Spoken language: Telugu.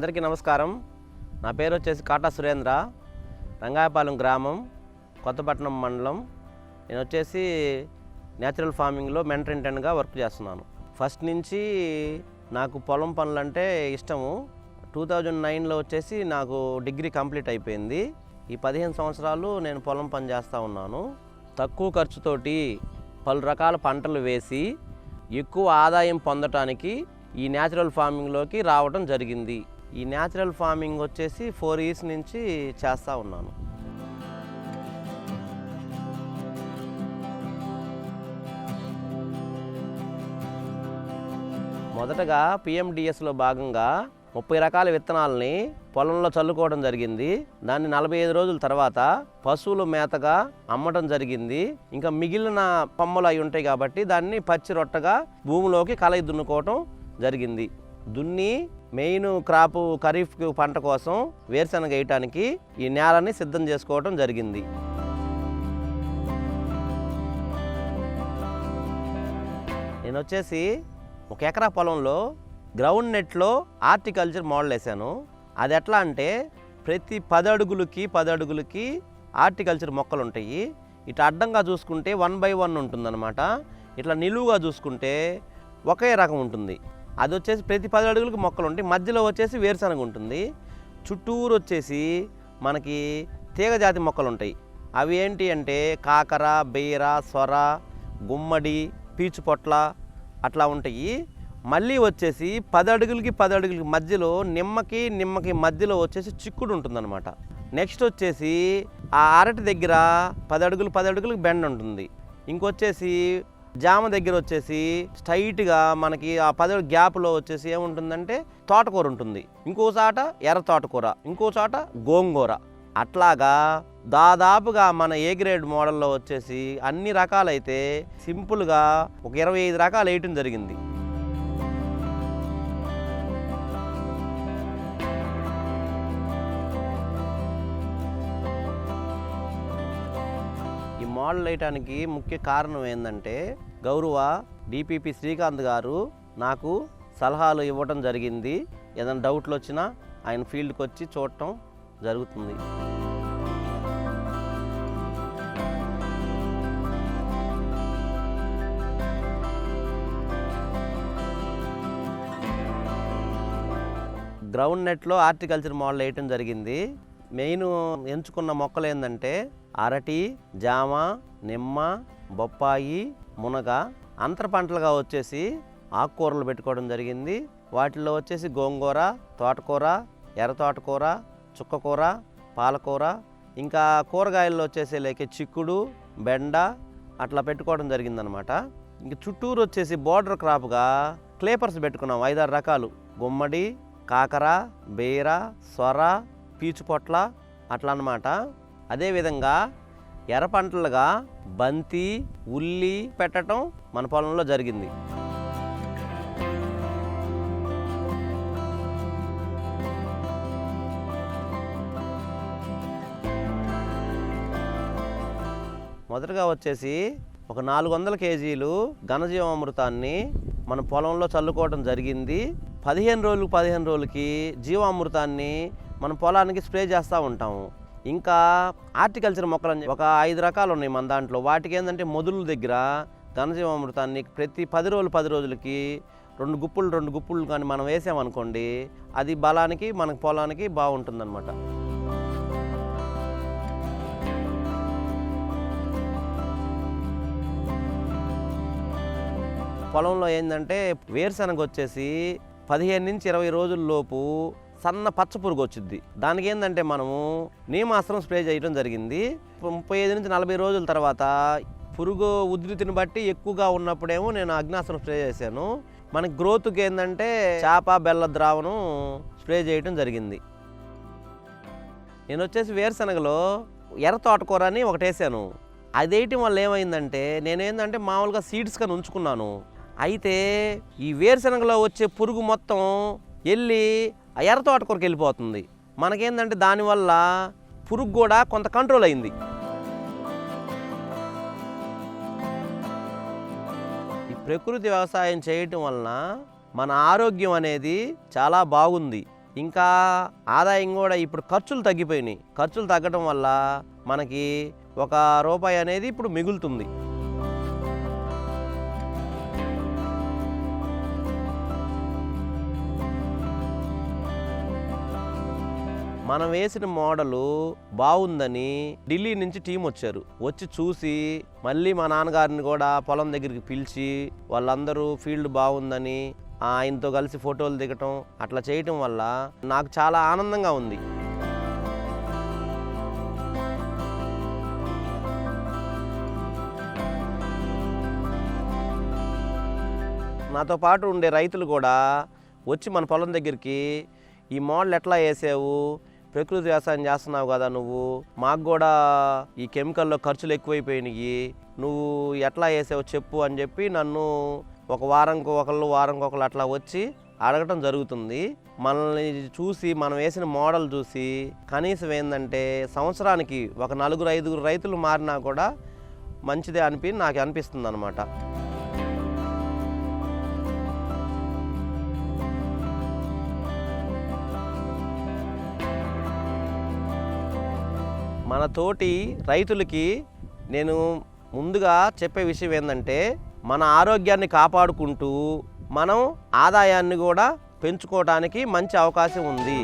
అందరికీ నమస్కారం. నా పేరు వచ్చేసి కాటా సురేంద్ర. రంగాయపాలెం గ్రామం కొత్తపట్నం మండలం. నేను వచ్చేసి న్యాచురల్ ఫార్మింగ్లో మెంటరింటెన్గా వర్క్ చేస్తున్నాను. ఫస్ట్ నుంచి నాకు పొలం పనులంటే ఇష్టము. టూ థౌజండ్ నైన్లో వచ్చేసి నాకు డిగ్రీ కంప్లీట్ అయిపోయింది. ఈ పదిహేను సంవత్సరాలు నేను పొలం పని చేస్తూ ఉన్నాను. తక్కువ ఖర్చుతోటి పలు రకాల పంటలు వేసి ఎక్కువ ఆదాయం పొందటానికి ఈ న్యాచురల్ ఫార్మింగ్లోకి రావడం జరిగింది. ఈ న్యాచురల్ ఫార్మింగ్ వచ్చేసి ఫోర్ ఇయర్స్ నుంచి చేస్తూ ఉన్నాను. మొదటగా పిఎండిఎస్లో భాగంగా ముప్పై రకాల విత్తనాలని పొలంలో చల్లుకోవడం జరిగింది. దాన్ని నలభై ఐదు రోజుల తర్వాత పశువుల మేతగా అమ్మటం జరిగింది. ఇంకా మిగిలిన పమ్మలు అయి ఉంటాయి కాబట్టి దాన్ని పచ్చి రొట్టగా భూమిలోకి కలయి దున్నుకోవటం జరిగింది. దున్ని మెయిన్ క్రాప్ ఖరీఫ్ పంట కోసం వేరుశనగ వేయటానికి ఈ నేలని సిద్ధం చేసుకోవటం జరిగింది. నేను వచ్చేసి ఒక ఎకరా పొలంలో గ్రౌండ్ నెట్లో హార్టికల్చర్ మోడల్ వేసాను. అది ఎట్లా అంటే ప్రతి పది అడుగులకి పది అడుగులకి హార్టికల్చర్ మొక్కలు ఉంటాయి. ఇట్లా అడ్డంగా చూసుకుంటే వన్ బై వన్ ఉంటుందన్నమాట. ఇట్లా నిలువుగా చూసుకుంటే ఒకే రకం ఉంటుంది. అది వచ్చేసి ప్రతి పది అడుగులకి మొక్కలు ఉంటాయి. మధ్యలో వచ్చేసి వేరుశనగ ఉంటుంది. చుట్టూరు వచ్చేసి మనకి తీగజాతి మొక్కలు ఉంటాయి. అవి ఏంటి అంటే కాకర బీర సొర గుమ్మడి పీచు పొట్ల అట్లా ఉంటాయి. మళ్ళీ వచ్చేసి పది అడుగులకి పది అడుగులకి మధ్యలో నిమ్మకి నిమ్మకి మధ్యలో వచ్చేసి చిక్కుడు ఉంటుందన్నమాట. నెక్స్ట్ వచ్చేసి ఆ అరటి దగ్గర పది అడుగులు పది అడుగులకు బెండ్ ఉంటుంది. ఇంకొచ్చేసి జామ దగ్గర వచ్చేసి స్ట్రైట్గా మనకి ఆ పది గ్యాప్లో వచ్చేసి ఏముంటుందంటే తోటకూర ఉంటుంది. ఇంకో చాట ఎర్ర తోటకూర ఇంకో చాట గోంగూర. అట్లాగా దాదాపుగా మన ఏ గ్రేడ్ మోడల్లో వచ్చేసి అన్ని రకాలైతే సింపుల్గా ఒక ఇరవై ఐదు రకాలు వేయటం జరిగింది. మోడల్ వేయటానికి ముఖ్య కారణం ఏంటంటే గౌరవ డిపిపి శ్రీకాంత్ గారు నాకు సలహాలు ఇవ్వటం జరిగింది. ఏదైనా డౌట్లు వచ్చినా ఆయన ఫీల్డ్కి వచ్చి చూడటం జరుగుతుంది. గ్రౌండ్ నెట్లో హార్టికల్చర్ మోడల్ వేయటం జరిగింది. మెయిన్ ఎంచుకున్న మొక్కలు ఏంటంటే అరటి జామ నిమ్మ బొప్పాయి మునగ అంతర పంటలుగా వచ్చేసి ఆకుకూరలు పెట్టుకోవడం జరిగింది. వాటిల్లో వచ్చేసి గోంగూర తోటకూర ఎర్ర తోటకూర చుక్కకూర పాలకూర ఇంకా కూరగాయల్లో వచ్చేసి లేక చిక్కుడు బెండ అట్లా పెట్టుకోవడం జరిగిందనమాట. ఇంక చుట్టూరు వచ్చేసి బోర్డర్ క్రాప్గా క్లేపర్స్ పెట్టుకున్నాం ఐదారు రకాలు. గుమ్మడి కాకర బీర సొర పీచు పొట్ల అట్లా అన్నమాట అదేవిధంగా ఎర్ర పంటలుగా బంతి ఉల్లి పెట్టడం మన పొలంలో జరిగింది. మొదటగా వచ్చేసి ఒక నాలుగు వందల కేజీలు ఘనజీవామృతాన్ని మన పొలంలో చల్లుకోవడం జరిగింది. పదిహేను రోజులు పదిహేను రోజులకి జీవామృతాన్ని మన పొలానికి స్ప్రే చేస్తూ ఉంటాము. ఇంకా ఆర్టికల్చర్ మొక్కలు అని ఒక ఐదు రకాలు ఉన్నాయి మన దాంట్లో. వాటికి ఏంటంటే మొదలు దగ్గర ఘనజీవామృతాన్ని ప్రతి పది రోజులు పది రోజులకి రెండు గుప్పులు రెండు గుప్పులు కానీ మనం వేసామనుకోండి అది బలానికి మన పొలానికి బాగుంటుందన్నమాట. పొలంలో ఏంటంటే వేరుశనగ వచ్చేసి పదిహేను నుంచి ఇరవై రోజుల లోపు సన్న పచ్చ పురుగు వచ్చింది దానికి ఏంటంటే మనము నీమాస్త్రం స్ప్రే చేయడం జరిగింది. ముప్పై ఐదు నుంచి నలభై రోజుల తర్వాత పురుగు ఉధృతిని బట్టి ఎక్కువగా ఉన్నప్పుడేమో నేను అగ్నాస్త్రం స్ప్రే చేశాను. మనకి గ్రోత్కి ఏంటంటే చేప బెల్ల ద్రావణం స్ప్రే చేయడం జరిగింది. నేను వచ్చేసి వేరుశనగలో ఎర్ర తోటకూర అని ఒకటి వేసాను. అది వేయటం వల్ల ఏమైందంటే నేనేందంటే మామూలుగా సీడ్స్ కానీ ఉంచుకున్నాను. అయితే ఈ వేరుశనగలో వచ్చే పురుగు మొత్తం వెళ్ళి ఎర్ర తోటకూరకి వెళ్ళిపోతుంది. మనకేందంటే దానివల్ల పురుగు కూడా కొంత కంట్రోల్ అయింది. ఈ ప్రకృతి వ్యవసాయం చేయటం వలన మన ఆరోగ్యం అనేది చాలా బాగుంది. ఇంకా ఆదాయం కూడా ఇప్పుడు ఖర్చులు తగ్గిపోయినాయి. ఖర్చులు తగ్గడం వల్ల మనకి ఒక రూపాయి అనేది ఇప్పుడు మిగులుతుంది. మనం వేసిన మోడలు బాగుందని ఢిల్లీ నుంచి టీం వచ్చారు. వచ్చి చూసి మళ్ళీ మా నాన్నగారిని కూడా పొలం దగ్గరికి పిలిచి వాళ్ళందరూ ఫీల్డ్ బాగుందని ఆయనతో కలిసి ఫోటోలు దిగటం అట్లా చేయటం వల్ల నాకు చాలా ఆనందంగా ఉంది. నాతో పాటు ఉండే రైతులు కూడా వచ్చి మన పొలం దగ్గరికి ఈ మోడల్ ఎట్లా వేసావు? ప్రకృతి వ్యవసాయం చేస్తున్నావు కదా నువ్వు. మాకు కూడా ఈ కెమికల్లో ఖర్చులు ఎక్కువైపోయినాయి. నువ్వు ఎట్లా వేసావు చెప్పు అని చెప్పి నన్ను ఒక వారంకి ఒకళ్ళు వారంకి ఒకళ్ళు అట్లా వచ్చి అడగటం జరుగుతుంది. మనల్ని చూసి మనం వేసిన మోడల్ చూసి కనీసం ఏంటంటే సంవత్సరానికి ఒక నలుగురు ఐదుగురు రైతులు మారినా కూడా మంచిదే అనిపి నాకు అనిపిస్తుంది అనమాట మన తోటి రైతులకి నేను ముందుగా చెప్పే విషయం ఏంటంటే మన ఆరోగ్యాన్ని కాపాడుకుంటూ మనం ఆదాయాన్ని కూడా పెంచుకోవడానికి మంచి అవకాశం ఉంది.